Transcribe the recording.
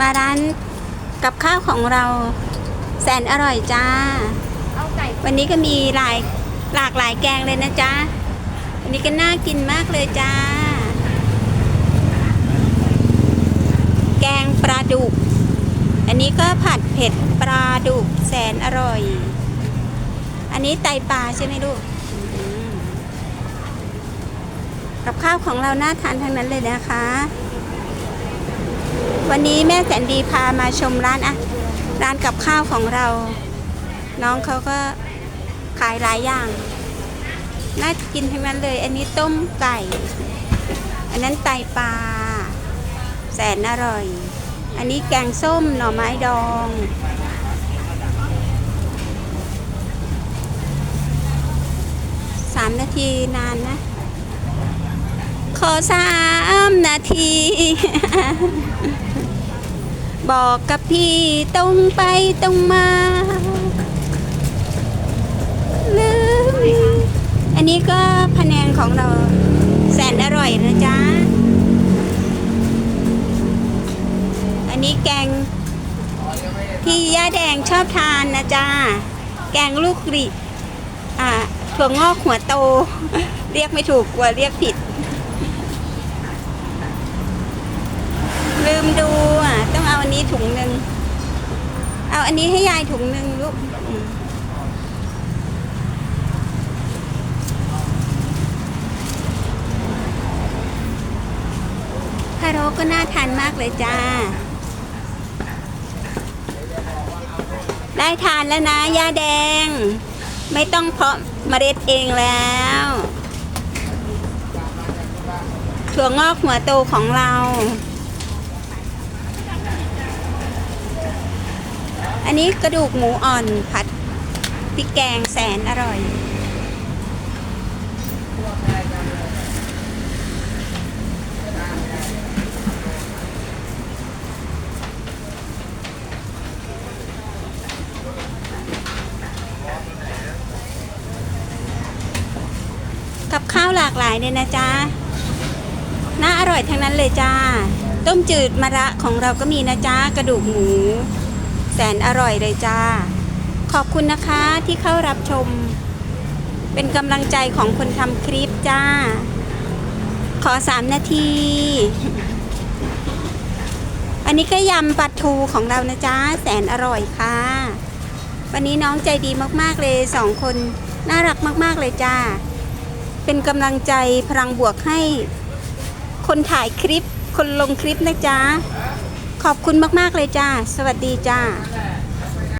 มาร้านกับข้าวของเราแสนอร่อยจ้า วันนี้ก็มีหลายหลากหลายแกงเลยนะจ๊ะวันนี้ก็น่ากินมากเลยจ้า แกงปลาดุก อันนี้ก็ผัดเผ็ดปลาดุกแสนอร่อย อันนี้ไตปลาใช่ไหมลูกกับข้าวของเราน่าทานทั้งนั้นเลยนะคะ วันนี้แม่แสนดีพามาชมร้านอะร้านกับข้าวของเรา น้องเขาก็ขายหลายอย่าง น่ากินทั้งนั้นเลย อันนี้ต้มไก่ อันนั้นไตปลา แสนอร่อย อันนี้แกงส้มหน่อไม้ดองสามนาทีนานนะ ขอสามนาที บอกกับพี่ตรงไปตรงมาลืมอันนี้ก็พะแนงของเราแสนอร่อยนะจ๊ะ อันนี้แกงที่ย่าแดงชอบทานนะจ๊ะ แกงลูกกริอ่าถั่วงอกหัวโต เรียกไม่ถูกกลัวเรียกผิด ลืมดูอะ ต้องเอาอันนี้ถุงหนึ่งเอาอันนี้ให้ยายถุงหนึ่งลูกอืมพะโล้ก็น่าทานมากเลยจ้า ได้ทานแล้วนะยาแดง ไม่ต้องเพาะเมล็ดเองแล้วถั่วงอกหัวโตของเรา อันนี้กระดูกหมูอ่อนผัดพริกแกงแสนอร่อย กับข้าวหลากหลายเลยนะจ๊ะ น่าอร่อยทั้งนั้นเลยจ้า ต้มจืดมะระของเราก็มีนะจ๊ะ กระดูกหมู แสนอร่อยเลยจ้า ขอบคุณนะคะที่เข้ารับชม เป็นกำลังใจของคนทำคลิปจ้า ขอสามนาที อันนี้ก็ยำปลาทูของเรานะจ๊ะแสนอร่อยค่ะ วันนี้น้องใจดีมากๆเลยสองคนน่ารักมาก ๆ เลยจ้า เป็นกำลังใจพลังบวกให้ คนถ่ายคลิป คนลงคลิปนะจ๊ะ ขอบคุณมาก ๆ เลยจ้า สวัสดีจ้า